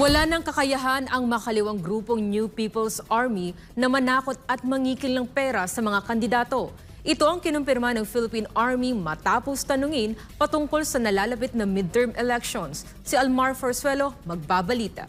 Wala ng kakayahan ang makaliwang grupong New People's Army na manakot at mangikil ng pera sa mga kandidato. Ito ang kinumpirma ng Philippine Army matapos tanungin patungkol sa nalalapit na midterm elections. Si Almar Forsuelo magbabalita.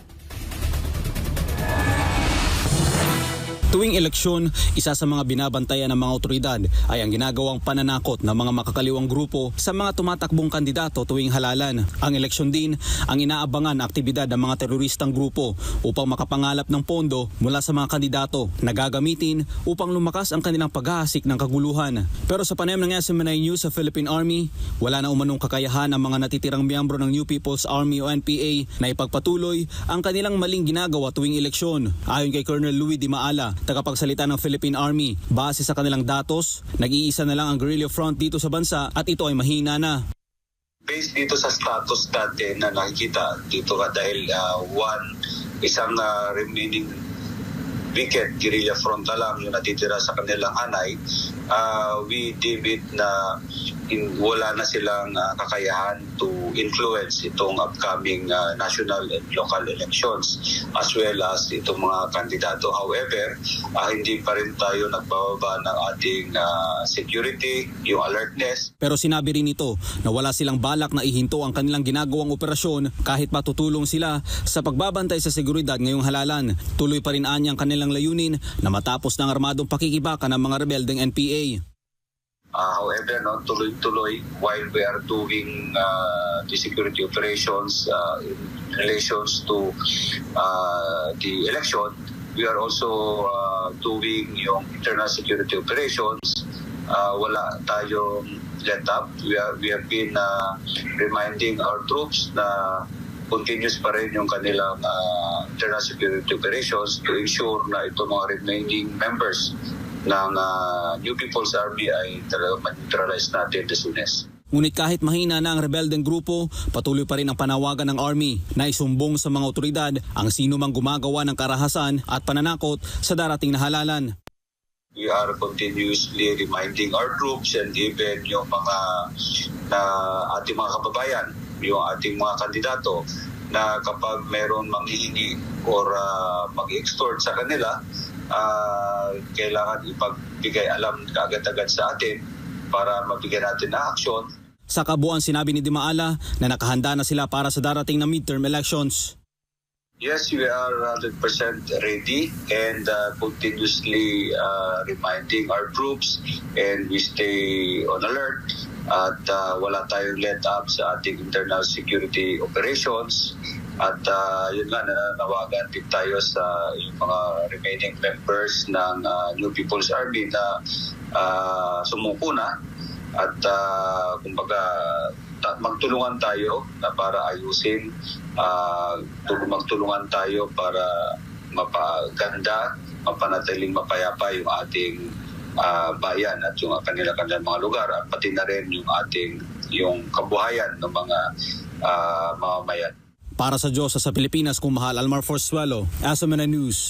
Tuwing eleksyon, isa sa mga binabantayan ng mga otoridad ay ang ginagawang pananakot ng mga makakaliwang grupo sa mga tumatakbong kandidato tuwing halalan. Ang eleksyon din ang inaabangan na aktibidad ng mga teroristang grupo upang makapangalap ng pondo mula sa mga kandidato na gagamitin upang lumakas ang kanilang paghahasik ng kaguluhan. Pero sa panayam ng SMNI News sa Philippine Army, wala na umanong kakayahan ang mga natitirang miyembro ng New People's Army o NPA na ipagpatuloy ang kanilang maling ginagawa tuwing eleksyon. Ayon kay Colonel Louis Di Maala, tagapagsalita ng Philippine Army, base sa kanilang datos, nag-iisa na lang ang guerrilla front dito sa bansa at ito ay mahina na. based dito sa status natin na nakikita dito ka dahil uh, one isang uh, remaining wicked guerrilla front na lang yung natitira sa kanilang hanay uh, we deem it na in, wala na silang uh, kakayahan to influence itong upcoming uh, national and local elections as well as itong mga kandidato. However, uh, hindi pa rin tayo nagbababa ng ating uh, security, yung alertness, Pero sinabi rin ito na wala silang balak na ihinto ang kanilang ginagawang operasyon kahit matutulong sila sa pagbabantay sa seguridad ngayong halalan. Tuloy pa rin anyang kanilang layunin na matapos ng armadong pakikibaka ng mga rebeldeng NPA. Uh, however, no, tuloy-tuloy while we are doing uh, the security operations uh, in relations to uh, the election, we are also uh, doing yung internal security operations. Uh, wala tayong let up. We, are, we have been uh, reminding our troops na continuous pa rin yung kanilang uh, internal security operations to ensure na ito mga remaining members ng uh, New People's Army ay talagang ma-neutralize natin the soonest. Ngunit kahit mahina na ang rebeldeng grupo, patuloy pa rin ang panawagan ng Army na isumbong sa mga otoridad ang sino mang gumagawa ng karahasan at pananakot sa darating na halalan. We are continuously reminding our troops and even yung mga na ating mga kababayan, yung ating mga kandidato na kapag meron manghihingi or uh, mag-extort sa kanila, uh, kailangan ipagbigay alam kaagad-agad sa atin para mabigyan natin na aksyon. Sa kabuuan sinabi ni Dimaala na nakahanda na sila para sa darating na midterm elections. Yes, we are 100% ready and uh, continuously uh, reminding our troops and we stay on alert at uh, wala tayong let up sa ating internal security operations at uh, yun nga nananawagan din tayo sa yung mga remaining members ng uh, New People's Army na uh, sumuko na at uh, kumbaga magtulungan tayo na para ayusin uh, tul- magtulungan tayo para mapaganda mapanatiling mapayapa yung ating uh, bayan at yung kanila-kanilang mga lugar at pati na rin yung ating yung kabuhayan ng mga uh, mamamayan. Para sa Diyos sa Pilipinas kung mahal Almar Forsuelo, Asomena News.